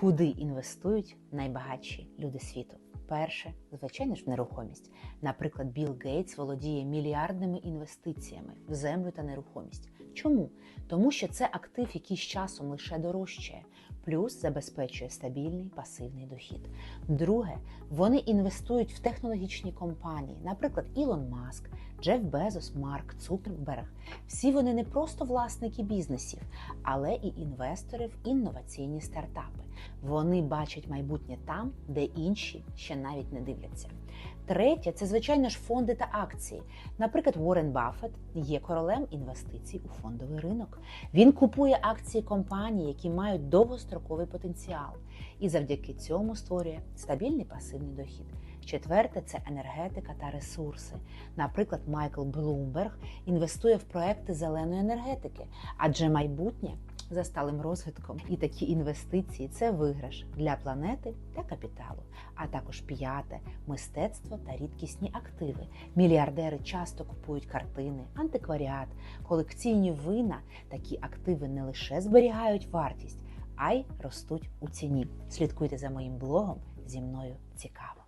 Куди інвестують найбагатші люди світу? Перше, звичайно ж, в нерухомість. Наприклад, Білл Гейтс володіє мільярдними інвестиціями в землю та нерухомість. Чому? Тому що це актив, який з часом лише дорожчає, плюс забезпечує стабільний пасивний дохід. Друге, вони інвестують в технологічні компанії, наприклад, Ілон Маск, Джеф Безос, Марк Цукерберг. Всі вони не просто власники бізнесів, але і інвестори в інноваційні стартапи. Вони бачать майбутнє там, де інші ще навіть не дивляться. Третє це звичайно ж фонди та акції. Наприклад, Уоррен Баффет є королем інвестицій у фондовий ринок. Він купує акції компаній, які мають довгостроковий потенціал, і завдяки цьому створює стабільний пасивний дохід. Четверте це енергетика та ресурси. Наприклад, Майкл Блумберг інвестує в проекти зеленої енергетики, адже майбутнє за сталим розвитком. І такі інвестиції це виграш для планети та капіталу. А також п'яте мистецтво та рідкісні активи. Мільярдери часто купують картини, антикваріат, колекційні вина. Такі активи не лише зберігають вартість, а й ростуть у ціні. Слідкуйте за моїм блогом. Зі мною цікаво.